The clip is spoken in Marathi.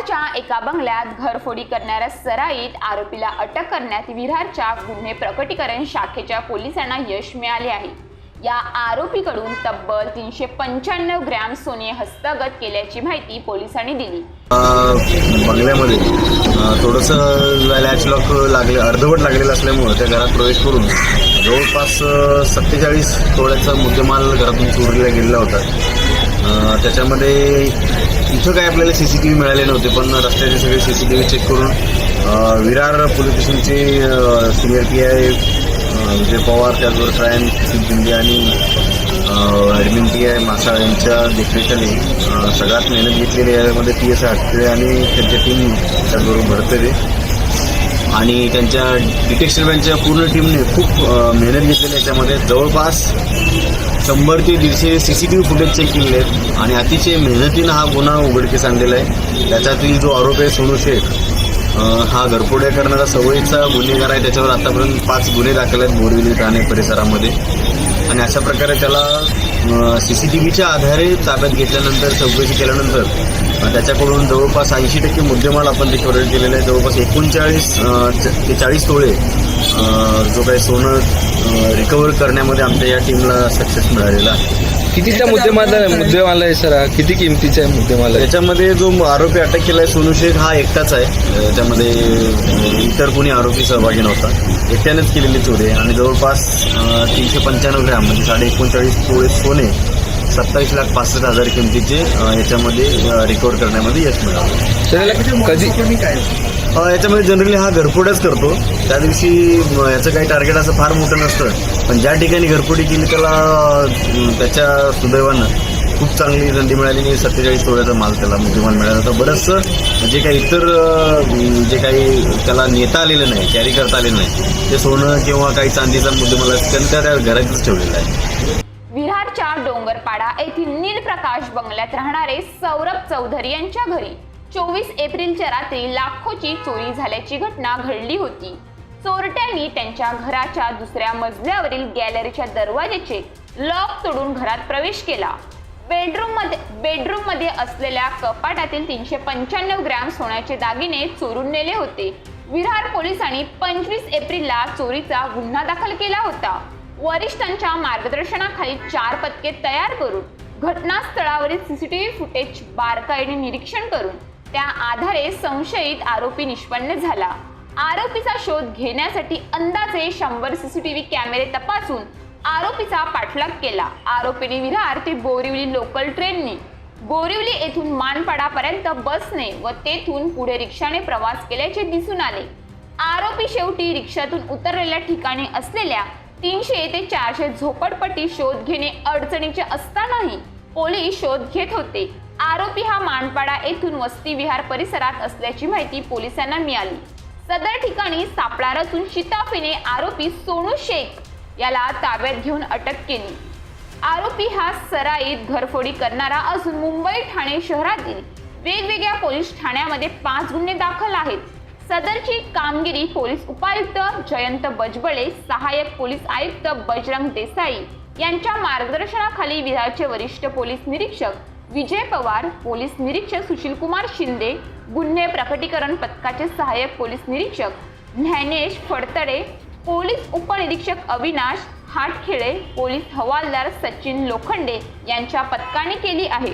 एका बंगल्यात घरफोडी करणाऱ्या सराईत आरोपीला अटक करण्यात विरारच्या गुन्हे प्रकटीकरण शाखेच्या पोलिसांना यश मिळाले आहे. या आरोपीकडून तब्बल तीनशे पंच्याण्णव ग्रॅम सोने हस्तगत केल्याची माहिती पोलिसांनी दिली. बंगल्यामध्ये थोडंसं लॅच लॉक लागले अर्धवट लागलेलं असल्यामुळं त्या घरात प्रवेश करून जवळपास सत्तेचाळीस तोळ्याचा मुद्देमाल घरातून चोरीला गेलेला होता. त्याच्यामध्ये इथं काय आपल्याला सी सी टी व्ही मिळाले नव्हते पण रस्त्याचे सगळे C C T V check करून विरार पोलीस स्टेशनचे senior P I Vijay Pawar त्याचबरोबर क्राईम शिंदे आणि ॲडमिन टी आय मासा यांच्या देखरेखीने सगळ्यात मेहनत घेतलेली यामध्ये पी एस हटके आणि त्यांच्या टीम त्याचबरोबर भरतरे आणि त्यांच्या डिटेक्शन बँकच्या पूर्ण टीमने खूप मेहनत घेतलेली याच्यामध्ये जवळपास शंभर ते दीडशे C C T V footage check केलेले आहेत. आणि अतिशय मेहनतीनं हा गुन्हा उघडकीस आणलेला आहे. त्याच्यातील जो आरोप आहे सोनू शेख हा घरफोड्या करणारा सवयीचा गुन्हेगार आहे. त्याच्यावर आतापर्यंत पाच गुन्हे दाखल आहेत बोरविली ठाणे परिसरामध्ये. आणि अशा प्रकारे त्याला सी सी टी व्हीच्या आधारे ताब्यात घेतल्यानंतर चौकशी केल्यानंतर त्याच्याकडून जवळपास ऐंशी टक्के मुद्देमाल आपण रिकव्हर केलेला आहे जवळपास एकोणचाळीस च- ते चाळीस तोळे जो काही सोनं रिकवर करण्यामध्ये आमच्या या टीमला सक्सेस मिळालेला आहे. कितीचा मुद्देमाल मुद्देमाल आहे. सर? हा? किती किमतीचा आहे मुद्देमाल आहे त्याच्यामध्ये जो आरोपी अटक केलाय सोनू शेख हा एकटाच आहे. अ, इतर कोणी आरोपी सहभागी नव्हता. एकट्यानेच केलेली चोरी आहे. आणि जवळपास अ, तीनशे पंच्याण्णव ग्रॅम म्हणजे साडे एकोणचाळीस तोळे सोने सत्तावीस लाख पासष्ट हजार किमतीचे अ, याच्यामध्ये रिकवर करण्यामध्ये यश मिळालं. सर याला कधी याच्यामध्ये जनरली हा घरफोड्याच करतो. त्या दिवशी याचं काही टार्गेट असं फार मोठं नसतं. पण ज्या ठिकाणी घरफोडी केली त्याला त्याच्या सुदैवानं खूप चांगली संधी मिळाली आणि सत्तेचाळीस तोड्याचा माल त्याला मुद्देमाल मिळाला. तर बरंचसं जे काही इतर जे काही त्याला नेता आलेलं नाही कॅरी करता आलेलं नाही ते सोनं किंवा काही चांदीचा मुद्देमाल असेल त्या त्या घरातच ठेवलेलं आहे. विरारच्या डोंगरपाडा येथील नीलप्रकाश बंगल्यात राहणारे सौरभ चौधरी यांच्या घरी चोवीस एप्रिलच्या रात्री लाखोची चोरी झाल्याची घटना घडली होती. चोरट्यांनी त्यांच्या घराच्या दुसऱ्या मजल्यावरील गॅलरीच्या दरवाजेचे लॉक तोडून घरात प्रवेश केला. बेडरूममध्ये बेडरूममध्ये असलेल्या कपाटातील तीनशे पंच्याण्णव ग्रॅम सोन्याचे दागिने चोरून नेले होते. विरार पोलिसांनी पंचवीस एप्रिलला चोरीचा गुन्हा दाखल केला होता. वरिष्ठांच्या मार्गदर्शनाखाली चार पथके तयार करून घटनास्थळावरील सीसीटीव्ही फुटेज बारकाईने निरीक्षण करून त्या आधारे संशयित आरोपी निष्पन्न झाला. आरोपीचा शोध घेण्यासाठी अंदाजे शंभर सीसीटीव्ही कॅमेरे तपासून आरोपीचा पाठलाग केला. आरोपीने विरार ते बोरिवली लोकल ट्रेनने. बोरिवली येथून मानपाडापर्यंत बसने व तेथून पुढे रिक्षाने प्रवास केल्याचे दिसून आले. आरोपी शेवटी रिक्षातून उतरलेल्या ठिकाणी असलेल्या तीनशे ते चारशे झोपडपट्टी शोध घेणे अडचणीचे असतानाही पोलीस शोध घेत होते. आरोपी हा मानपाडा येथून वस्ती विहार परिसरात असल्याची माहिती पोलिसांना मिळाली. सदर ठिकाणी सापळा रचून शिताफीने आरोपी सोनू शेख याला ताब्यात घेऊन अटक केली. आरोपी हा सराईत घरफोडी करणारा असून मुंबई ठाणे शहरातील वेगवेगळ्या पोलीस ठाण्यामध्ये पाच गुन्हे दाखल आहेत. सदरची कामगिरी पोलीस उपायुक्त जयंत बजबळे सहाय्यक पोलीस आयुक्त बजरंग देसाई यांच्या मार्गदर्शनाखाली विरारचे वरिष्ठ पोलीस निरीक्षक विजय पवार पोलीस निरीक्षक सुशील कुमार शिंदे गुन्हे प्रकटीकरण पथकाचे सहाय्यक पोलीस निरीक्षक ज्ञानेश फडतडे पोलीस उपनिरीक्षक अविनाश हाटखेळे पोलीस हवालदार सचिन लोखंडे यांच्या पथकाने केली आहे.